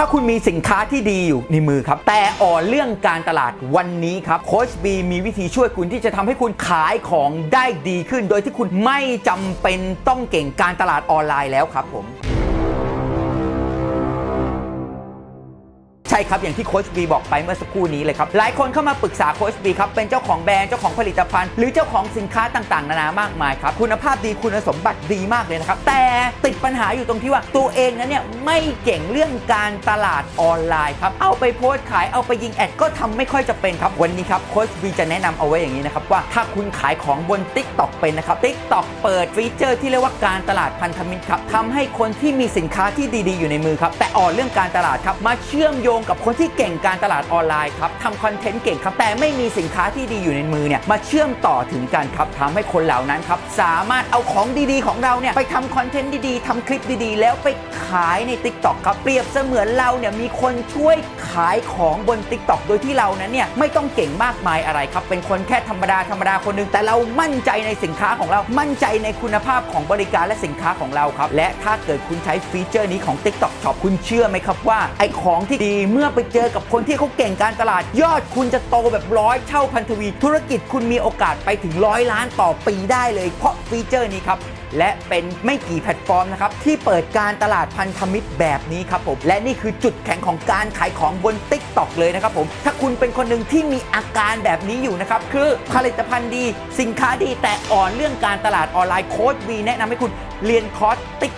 ถ้าคุณมีสินค้าที่ดีอยู่ในมือครับ แต่อ่อนเรื่องการตลาดวันนี้ครับโคชบีมีวิธีช่วยคุณที่จะทำให้คุณขายของได้ดีขึ้น โดยที่คุณไม่จำเป็นต้องเก่งการตลาดออนไลน์แล้วครับผม ใช่ครับ อย่างที่โค้ชบีบอกไปเมื่อสักครู่นี้เลยครับ หลายคนเข้ามาปรึกษาโค้ชบีครับ เป็นเจ้าของแบรนด์ เจ้าของผลิตภัณฑ์ หรือเจ้าของสินค้าต่างๆ นานามากมายครับ คุณภาพดีคุณสมบัติดีมากเลยนะครับ แต่ติดปัญหาอยู่ตรงที่ว่าตัวเองนั้นเนี่ยไม่เก่งเรื่องการตลาดออนไลน์ครับ เอาไปโพสต์ขายเอาไปยิงแอดก็ทำไม่ค่อยจะเป็นครับ วันนี้ครับโค้ชบีจะแนะนำเอาไว้อย่างนี้นะครับว่าถ้าคุณขายของบน Tik t o อกเป็นนะครับ Tik t o อกเปิดฟีเจอร์ที่เรียกว่าการตลาดพันธมิตรครับทำให้คนที่มีสินค้าที่ดีๆ อยู่ในมือครับแต่อ่อนเรื่องการตลาดครับมาเชื่อมโยงกับคนที่เก่งการตลาดออนไลน์ครับทำคอนเทนต์เก่งครับ แต่ไม่มีสินค้าที่ดีอยู่ในมือเนี่ยมาเชื่อมต่อถึงกันครับทำให้คนเหล่านั้นครับสามารถเอาของดีๆ ของเราเนี่ยไปทำคอนเทนต์ดีๆทำคลิปดีๆ แล้วไปขายใน Tik t o อกครับเปรียบเสมือนเราเนี่ยมีคนช่วยขายของบน Tik t o อกโดยที่เรานั้นเนี่ยไม่ต้องเก่งมากมายอะไรครับ เป็นคนแค่ธรรมดาธรรมดาคนหนึงแต่เรามั่นใจในสินค้าของเรามั่นใจในคุณภาพของบริการและสินค้าของเราครับและถ้าเกิดคุณใช้ฟีเจอร์นี้ของ Tik t o อก Shop คุณเชื่อไหมครับว่าไอของที่ดีเมื่อไปเจอกับคนที่เขาเก่งการตลาด ยอดคุณจะโตแบบร้อยเท่าพันทวี ธุรกิจคุณมีโอกาสไปถึงร้อยล้านต่อปีได้เลย เพราะฟีเจอร์นี้ครับและเป็นไม่กี่แพลตฟอร์มนะครับที่เปิดการตลาดพันธมิตรแบบนี้ครับผมและนี่คือจุดแข็งของการขายของบน Tik t o อกเลยนะครับผมถ้าคุณเป็นคนหนึ่งที่มีอาการแบบนี้อยู่นะครับคือผลิตภัณฑ์ดี สินค้าดีแต่อ่อนเรื่องการตลาดออนไลน์โค้ดวีแนะนำให้คุณเรียนคอร์ส Tik t o อ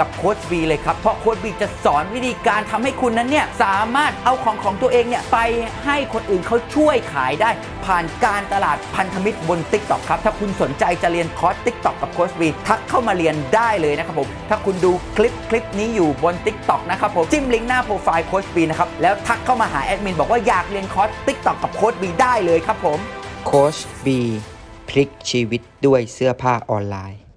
กับโค้ดวีเลยครับ เพราะโค้ดวีจะสอนวิธีการทำให้คุณนั้นเนี่ยสามารถเอาของของตัวเองเนี่ยไปให้คนอื่นเขาช่วยขายได้ ผ่านการตลาดพันธมิตรบน Tik t o อกครับ ถ้าคุณสนใจจะเรียนคอร์ส Tik t o อกกับโค้ชวีทักเข้ามาเรียนได้เลยนะครับผม ถ้าคุณดูคลิปคลิปนี้อยู่บน Tik t o อกนะครับผมจิ้มลิงก์หน้าโปรไฟล์โค้ชวีนะครับแล้วทักเข้ามาหาแอดมินบอกว่าอยากเรียนคอร์ส Tik t o อกกับโค้ชวีได้เลยครับผมโค้ชบีพลิกชีวิตด้วยเสื้อผ้าออนไลน์